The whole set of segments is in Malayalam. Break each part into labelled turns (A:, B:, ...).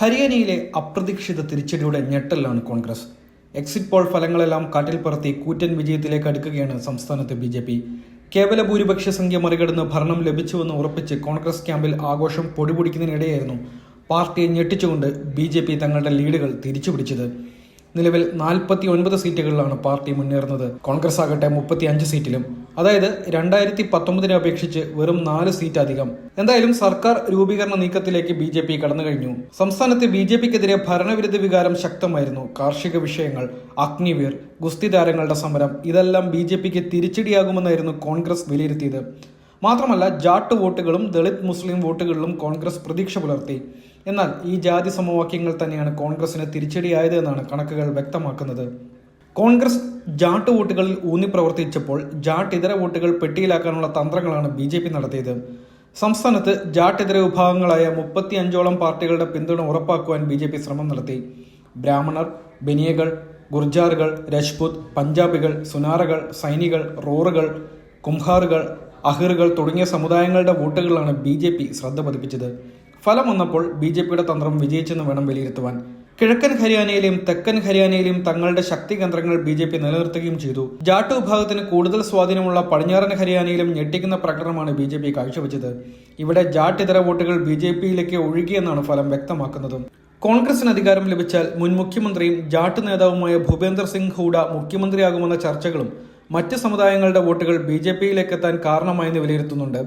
A: ഹരിയാനയിലെ അപ്രതീക്ഷിത തിരിച്ചടിയുടെ ഞെട്ടലാണ് കോൺഗ്രസ്. എക്സിറ്റ് പോൾ ഫലങ്ങളെല്ലാം കാറ്റിൽ പറത്തി കൂറ്റൻ വിജയത്തിലേക്ക് അടുക്കുകയാണ് സംസ്ഥാനത്തെ ബി ജെ പി. കേവല ഭൂരിപക്ഷ സംഖ്യ മറികടന്ന് ഭരണം ലഭിച്ചുവെന്ന് ഉറപ്പിച്ച് കോൺഗ്രസ് ക്യാമ്പിൽ ആഘോഷം പൊടിപൊടിക്കുന്നതിനിടെയായിരുന്നു പാർട്ടിയെ ഞെട്ടിച്ചുകൊണ്ട് ബി ജെ പി തങ്ങളുടെ ലീഡുകൾ തിരിച്ചുപിടിച്ചത്. നിലവിൽ നാൽപ്പത്തി ഒൻപത് സീറ്റുകളിലാണ് പാർട്ടി മുന്നേറുന്നത്. കോൺഗ്രസ് ആകട്ടെ മുപ്പത്തി അഞ്ച് സീറ്റിലും. അതായത് രണ്ടായിരത്തി പത്തൊമ്പതിനെ അപേക്ഷിച്ച് വെറും നാല് സീറ്റ് അധികം എന്തായാലും സർക്കാർ രൂപീകരണ നീക്കത്തിലേക്ക് ബി ജെ പി കടന്നു കഴിഞ്ഞു. സംസ്ഥാനത്ത് ബി ജെ പിക്കെതിരെ ഭരണവിരുദ്ധ വികാരം ശക്തമായിരുന്നു. കാർഷിക വിഷയങ്ങൾ അഗ്നിവീർ ഗുസ്തി താരങ്ങളുടെ സമരം ഇതെല്ലാം ബി ജെ പിക്ക് തിരിച്ചടിയാകുമെന്നായിരുന്നു കോൺഗ്രസ് വിലയിരുത്തിയത്. മാത്രമല്ല ജാട്ട് വോട്ടുകളും ദളിത് മുസ്ലിം വോട്ടുകളിലും കോൺഗ്രസ് പ്രതീക്ഷ പുലർത്തി. എന്നാൽ ഈ ജാതി സമവാക്യങ്ങൾ തന്നെയാണ് കോൺഗ്രസിന് തിരിച്ചടിയായത് എന്നാണ് കണക്കുകൾ വ്യക്തമാക്കുന്നത്. കോൺഗ്രസ് ജാട്ട് വോട്ടുകളിൽ ഊന്നി പ്രവർത്തിച്ചപ്പോൾ ജാട്ട് ഇതര വോട്ടുകൾ പെട്ടിയിലാക്കാനുള്ള തന്ത്രങ്ങളാണ് ബി ജെ പി നടത്തിയത്. സംസ്ഥാനത്ത് ജാട്ട് ഇതര വിഭാഗങ്ങളായ മുപ്പത്തി അഞ്ചോളം പാർട്ടികളുടെ പിന്തുണ ഉറപ്പാക്കുവാൻ ബി ജെ പി ശ്രമം നടത്തി. ബ്രാഹ്മണർ ബനിയകൾ ഗുർജാറുകൾ രജ്പുത് പഞ്ചാബികൾ സുനാറകൾ സൈനികൾ റോറുകൾ കുംഹാറുകൾ അഹിറുകൾ തുടങ്ങിയ സമുദായങ്ങളുടെ വോട്ടുകളിലാണ് ബി ജെ പി ശ്രദ്ധ പതിപ്പിച്ചത്. ഫലം വന്നപ്പോൾ ബി ജെ പിയുടെ തന്ത്രം വിജയിച്ചെന്ന് വേണം വിലയിരുത്തുവാൻ. കിഴക്കൻ ഹരിയാനയിലെയും തെക്കൻ ഹരിയാനയിലെയും തങ്ങളുടെ ശക്തി കേന്ദ്രങ്ങൾ ബി ജെ പി നിലനിർത്തുകയും ചെയ്തു. ജാട്ട് വിഭാഗത്തിന് കൂടുതൽ സ്വാധീനമുള്ള പടിഞ്ഞാറൻ ഹരിയാനയിലും ഞെട്ടിക്കുന്ന പ്രകടനമാണ് ബി ജെ പി കാഴ്ചവെച്ചത്. ഇവിടെ ജാട്ട് ഇതര വോട്ടുകൾ ബി ജെ പിയിലേക്ക് ഒഴുകിയെന്നാണ് ഫലം വ്യക്തമാക്കുന്നത്. കോൺഗ്രസിന് അധികാരം ലഭിച്ചാൽ മുൻ മുഖ്യമന്ത്രിയും ജാട്ട് നേതാവുമായ ഭൂപേന്ദർ സിംഗ് ഹൂഡ മുഖ്യമന്ത്രിയാകുമെന്ന ചർച്ചകളും മറ്റ് സമുദായങ്ങളുടെ വോട്ടുകൾ ബി ജെ പിയിലേക്ക് എത്താൻ കാരണമായെന്ന് വിലയിരുത്തുന്നുണ്ട്.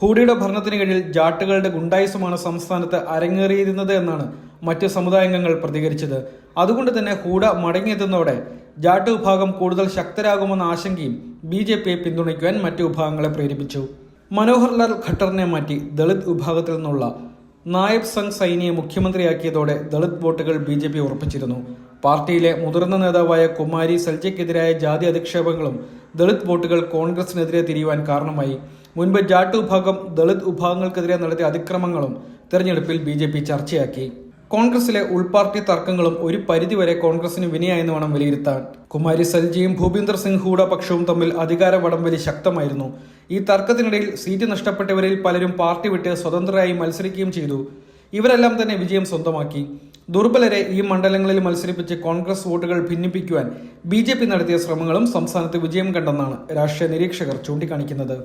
A: ഹൂഡിയുടെ ഭരണത്തിന് കീഴിൽ ജാട്ടുകളുടെ ഗുണ്ടായുസമാണ് സംസ്ഥാനത്ത് അരങ്ങേറിയിരുന്നത് എന്നാണ് മറ്റ് സമുദായാംഗങ്ങൾ പ്രതികരിച്ചത്. അതുകൊണ്ട് തന്നെ ഹൂഡ മടങ്ങിയെത്തുന്നതോടെ ജാട്ട് വിഭാഗം കൂടുതൽ ശക്തരാകുമെന്ന ആശങ്കയും ബി ജെ പിയെ പിന്തുണയ്ക്കുവാൻ മറ്റു വിഭാഗങ്ങളെ പ്രേരിപ്പിച്ചു. മനോഹർലാൽ ഖട്ടറിനെ മാറ്റി ദളിത് വിഭാഗത്തിൽ നിന്നുള്ള നായബ് സംഘ് സൈനിയെ മുഖ്യമന്ത്രിയാക്കിയതോടെ ദളിത് വോട്ടുകൾ ബി ജെ പി ഉറപ്പിച്ചിരുന്നു. പാർട്ടിയിലെ മുതിർന്ന നേതാവായ കുമാരി സൽജയ്ക്കെതിരായ ജാതി അധിക്ഷേപങ്ങളും ദളിത് വോട്ടുകൾ കോൺഗ്രസിനെതിരെ തിരിയുവാൻ കാരണമായി. മുൻപ് ജാട്ട് വിഭാഗം ദളിത് വിഭാഗങ്ങൾക്കെതിരെ നടത്തിയ അതിക്രമങ്ങളും തെരഞ്ഞെടുപ്പിൽ ബി ജെ പി ചർച്ചയാക്കി. കോൺഗ്രസിലെ ഉൾപാർട്ടി തർക്കങ്ങളും ഒരു പരിധിവരെ കോൺഗ്രസിന് വിനയായെന്ന് വേണം വിലയിരുത്താൻ. കുമാരി സൽജിയും ഭൂപീന്ദർ സിംഗ് ഹൂഡ പക്ഷവും തമ്മിൽ അധികാര വടംവലി ശക്തമായിരുന്നു. ഈ തർക്കത്തിനിടയിൽ സീറ്റ് നഷ്ടപ്പെട്ടവരിൽ പലരും പാർട്ടി വിട്ട് സ്വതന്ത്രരായി മത്സരിക്കുകയും ചെയ്തു. ഇവരെല്ലാം തന്നെ വിജയം സ്വന്തമാക്കി. ദുർബലരെ ഈ മണ്ഡലങ്ങളിൽ മത്സരിപ്പിച്ച് കോൺഗ്രസ് വോട്ടുകൾ ഭിന്നിപ്പിക്കുവാൻ ബി നടത്തിയ ശ്രമങ്ങളും സംസ്ഥാനത്ത് വിജയം കണ്ടെന്നാണ് രാഷ്ട്രീയ നിരീക്ഷകർ ചൂണ്ടിക്കാണിക്കുന്നത്.